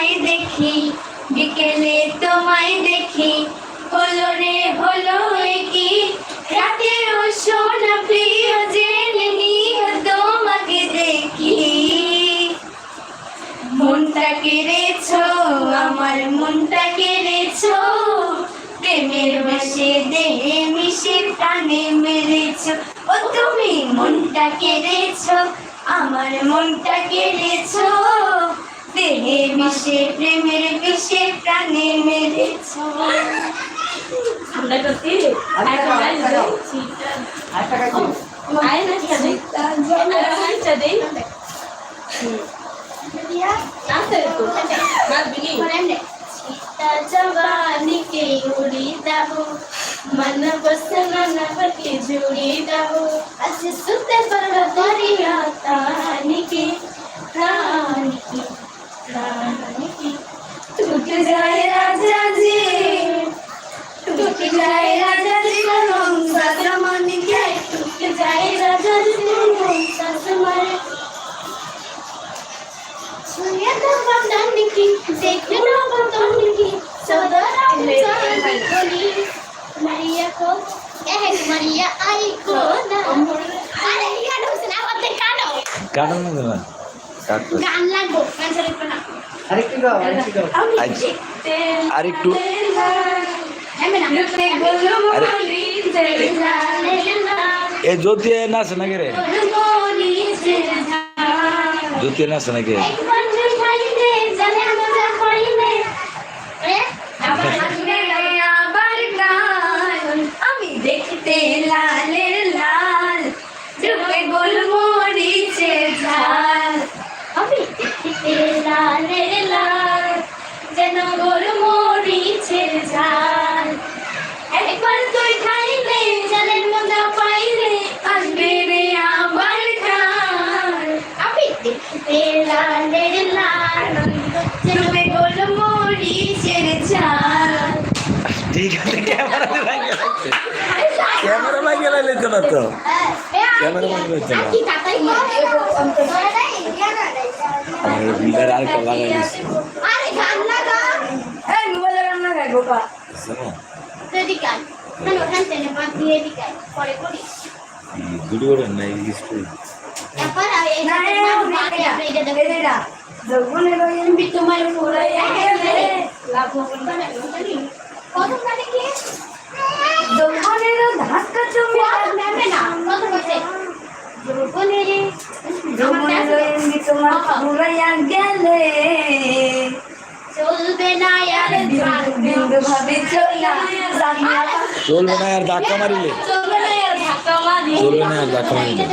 তোমায় দেখি, বিকেলে তোমায় দেখি, হলো রে, হলো কি রাতে ও সোনা প্রিয়, জেনে নিও তোমাকে দেখি। মনটা কেড়েছো, আমার মনটা কেড়েছো, প্রেমের বসে দেহে মিশে প্রাণে মেরেছো। ও তুমি মনটা কেড়েছো, আমার মনটা কেড়েছো। দেহে মিশে প্রেমের বিষে প্রাণে মেরেছো আমরা করতে আয় না দেই আচ্ছা দেই নাচতে তো নাচ বিনি सीता जवानी के उड़ी दबो मन बस मन के जुड़ी दबो अस सुते पर दरिया तानी के रानी की টুট যায় রাজা জি টুট যায় রাজা রাজা জি রং সাজা মানে সুনিয়া তো বাদাম নিকি দেখে না। বাদাম নিকি সদা না আরে গান লাগবো গান চলে না। আরেকটু গাও আরেকটু গাও আমি। দেখতে আর একটু আমি না। দেখতে বলো আরে। মরি যে জানে না এ জ্যোতি নাচে নাকি? রে জ্যোতি নাচে নাকি? লালের লাল যেন গোল মরিচে ঝাল একবার তুই খাইলে জালের মজা পাইলে আসবে রে আবার খান আমি দেখতে লালের লাল ডুবে গোল মরিচের ঝাল ঠিক আছে ক্যামেরা লাগিয়ে রাখছে ক্যামেরা লাগিয়ে রাখলে তো ক্যামেরা হচ্ছে না। আমার বিল্ডার আর আয়। পরে করি ভিডিও করে না ইংলিশ করে এরপর আয় এই গানের নাম বাদ দিয়ে আপনি এটা দেবেন এটা জগনে রয়েন বিতুমার ফুলাই গেলে লাভ কত মানে কি জগনের ধাক্কা না গেলে। চলবে না আর চলবে না আর ধাক্কা মারিলে। চলবে না আর ধাক্কা মারি চলবে না আর ধাক্কা মারিলে।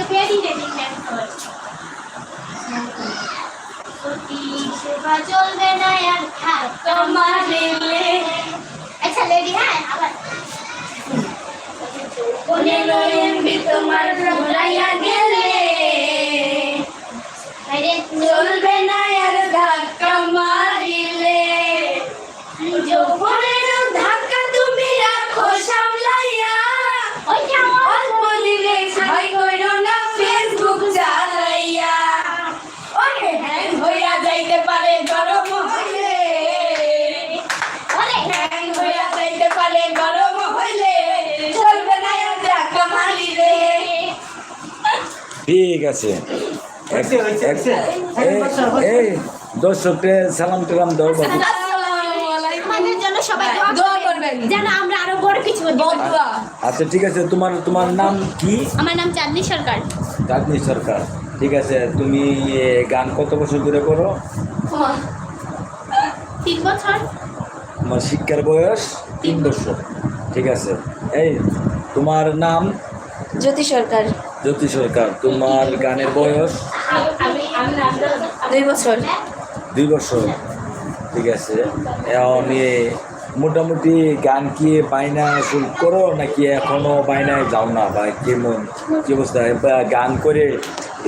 চলবে না আর ধাক্কা মারিলে আচ্ছা লেডি হ্যাঁ আবার কোনে রয়েন তোমার ভুলাইয়া গেলে। ঠিক আছে। এই- দর্শককে সালাম টালাম দাও। আচ্ছা ঠিক আছে তোমার তোমার নাম কি? আমার নাম চাঁদনি সরকার। চাঁদনি সরকার। ঠিক আছে তুমি গান কত বছর ধরে করো? তিন বছর। তোমার শিক্ষার বয়স তিন বছর। ঠিক আছে এই তোমার নাম? জ্যোতি সরকার। জ্যোতি সরকার তোমার গানের বয়স? আমি আমি দুই বছর। দুই বছর। ঠিক আছে। এখন এ মোটামুটি গান কি বাইনা শুরু করো নাকি এখনও বাইনায় যাও না? বা কেমন কি অবস্থা? বা গান করে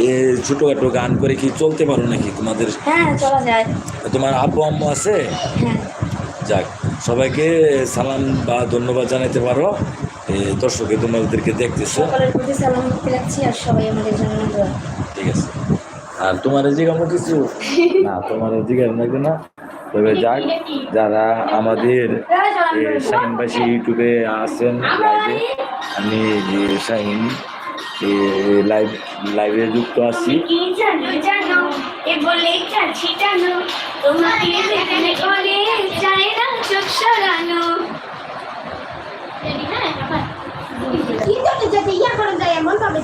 এ ছোটোখাটো গান করে কি চলতে পারো নাকি তোমাদের? হ্যাঁ তোমার আব্বু আম্মু আছে? হ্যাঁ। যাক সবাইকে সালাম বা ধন্যবাদ জানাতে পারো। দর্শকে তোমাদেরকে দেখতেছে। ঠিক আছে। আর তোমার জিজ্ঞাসা কিছু? না তোমার জিজ্ঞাসা নাকি না। তবে যাক যারা আমাদের শাহিনবাসী ইউটিউবে আছেন লাইভে আমি শাহিন লাইভ লাইভে যুক্ত আছি। তোমাকে যাতে ইয়া করে যায় এমন ভাবে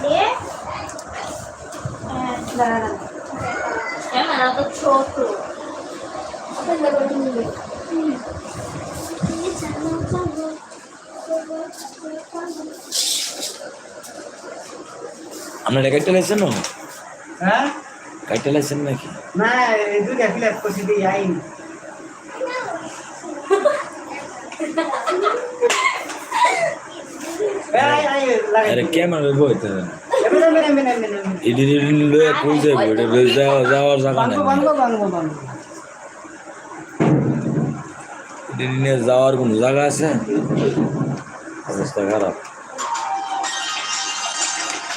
ছোট। আপনারা লাইছেন না? হ্যাঁ? কাটতে লাইছেন নাকি? না এই দুইটা ফিলাপ করছি দিয়ে আইন। আরে ক্যামেরা বইতে মেনে মেনে মেনে মেনে ইডি ইডি লয়ে কই যাব এটা যাওয়া যাওয়ার জায়গা নাই। যাওয়ার কোনো জায়গা আছে? অবস্থা খারাপ।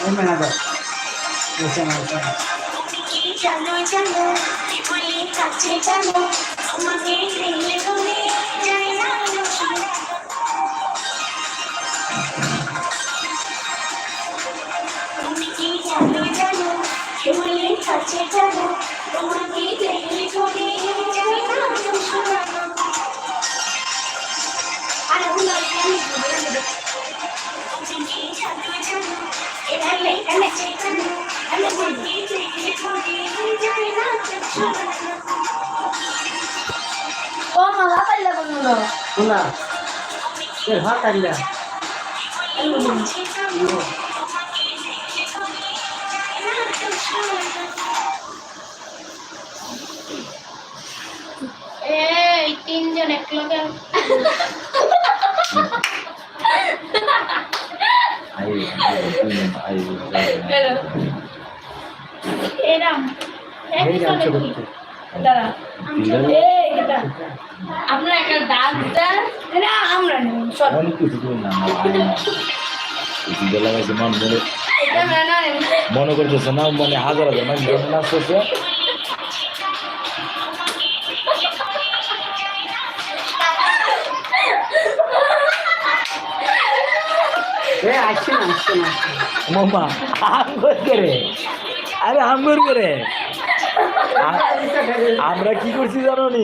ওই মেনা দাও কাছে জানো তোমাকে দেখলে করে যায় না সরানো আর উনি আমি তুমি কি জানো জানো এখানে এখানে চেতনা আমি বলি দেখলে করে যায় না সরানো ও মালা পাইলা বন্ধু শোনা এ হাত আইলা আপনার একটা আমরা নেব সব। মনে মনে। করতেছে না মানে হাজার হাজার মানুষ যখন নাচতেছে আসছে না আসছে না। মামা আরে আঙ্গুর করে। আমরা কি করছি জানো নি?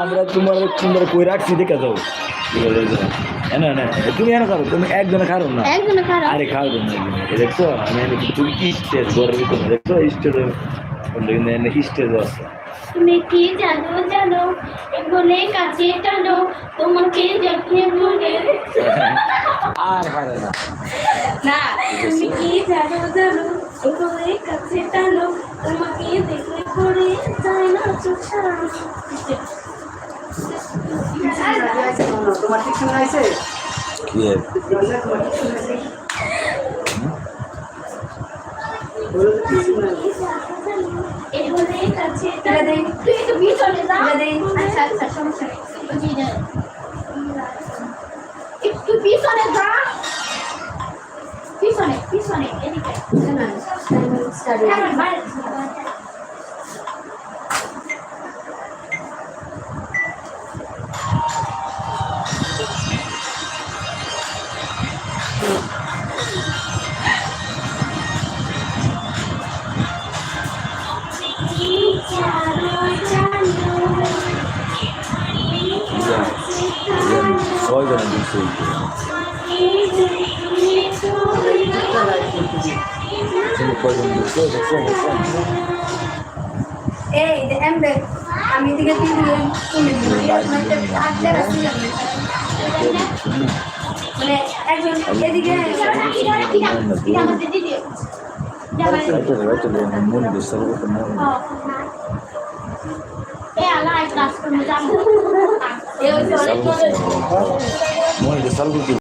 আমরা তোমার সুন্দর কই রাখছি দেখে যাও। কি তুমি এনে খাও তুমি একজনে খাও না। আরে খাও না দেখছ? আমি তুমি স্টেজ ঘরের ভিতরে দেখছ? স্টেজ স্টেজ আছে তুমি কি জানো জানো? বলে কাছে টানো তোমাকে যখন বলে আর পারে না। না তুমি কি জানো জানো? এ বলে কাছে টানো, তোমাকে দেখলে পরে যায় না চোখ সরানো। তোমার কি তুই একটু পিছনে যা পিছনে পিছনে এদিকে। ছয় জন দিচ্ছে তুমি কয়জন দিচ্ছে দেখছ দেখছ এই যে এম দেখ আমি তিন দিকে রাস্তা মানে একজন এদিকে মন